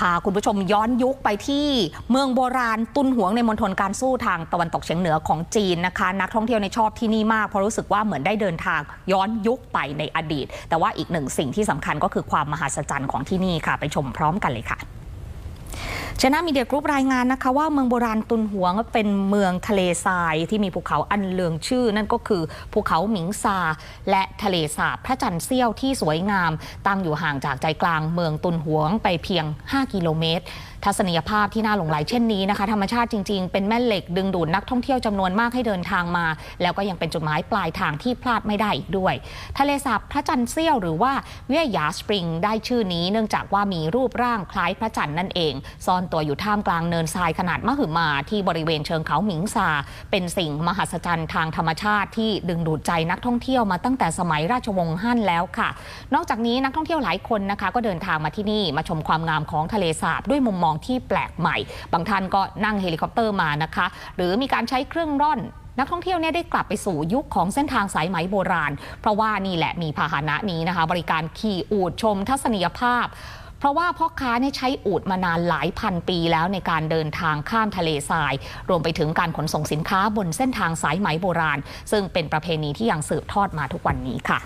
พาคุณผู้ชมย้อนยุคไปที่เมืองโบราณตุนหวงในมณฑลการสู้ทางตะวันตกเฉียงเหนือของจีนนะคะ นักท่องเที่ยวในชอบที่นี่มากเพราะรู้สึกว่าเหมือนได้เดินทางย้อนยุคไปในอดีต แต่ว่าอีกหนึ่งสิ่งที่สำคัญก็คือความมหัศจรรย์ของที่นี่ค่ะ ไปชมพร้อมกันเลยค่ะ ชนะมีเดียกรุ๊ปรายงานนะคะว่าเมืองโบราณตุนหวงเป็นเมืองทะเลทรายที่มีภูเขาอันเลืองชื่อ นั่นก็คือภูเขาหมิงซา และทะเลสาบพระจันทร์เสี้ยวที่สวยงาม ตั้งอยู่ห่างจากใจกลางเมืองตุนหวงไปเพียง 5 กิโลเมตร ทัศนียภาพที่น่าหลงไหลเช่นนี้นะคะธรรมชาติจริง ๆ เป็นแม่เหล็กดึงดูดนักท่องเที่ยวจำนวนมากให้เดินทางมา แล้วก็ยังเป็นจุดหมายปลายทางที่พลาดไม่ได้อีกด้วย ทะเลสาบพระจันทร์เสี้ยวหรือว่าเวียหยาสปริงได้ชื่อนี้ เนื่องจากว่ามีรูปร่างคล้ายพระจันทร์นั่นเอง ซ่อนตัวอยู่ท่ามกลางเนินทรายขนาดมหึมาที่บริเวณเชิงเขาหมิงซา เป็นสิ่งมหัศจรรย์ทางธรรมชาติที่ดึงดูดใจนักท่องเที่ยวมาตั้งแต่สมัยราชวงศ์ฮั่นแล้วค่ะ นอกจากนี้นักท่องเที่ยวหลายคนนะคะ ก็เดินทางมาที่นี่มาชมความงามของทะเลสาบด้วยมุมมององที่แปลกใหม่ บางท่านก็นั่งเฮลิคอปเตอร์มานะคะ หรือมีการใช้เครื่องร่อนนักท่องเที่ยวเนี่ยได้กลับไปสู่ยุคของเส้นทางสายไหมโบราณ เพราะว่านี่แหละมีพาหนะนี้นะคะ บริการขี่อูดชมทัศนียภาพ เพราะว่าพ่อค้าเนี่ยใช้อูดมานานหลายพันปีแล้วในการเดินทางข้ามทะเลทราย รวมไปถึงการขนส่งสินค้าบนเส้นทางสายไหมโบราณ ซึ่งเป็นประเพณีที่ยังสืบทอดมาทุกวันนี้ค่ะ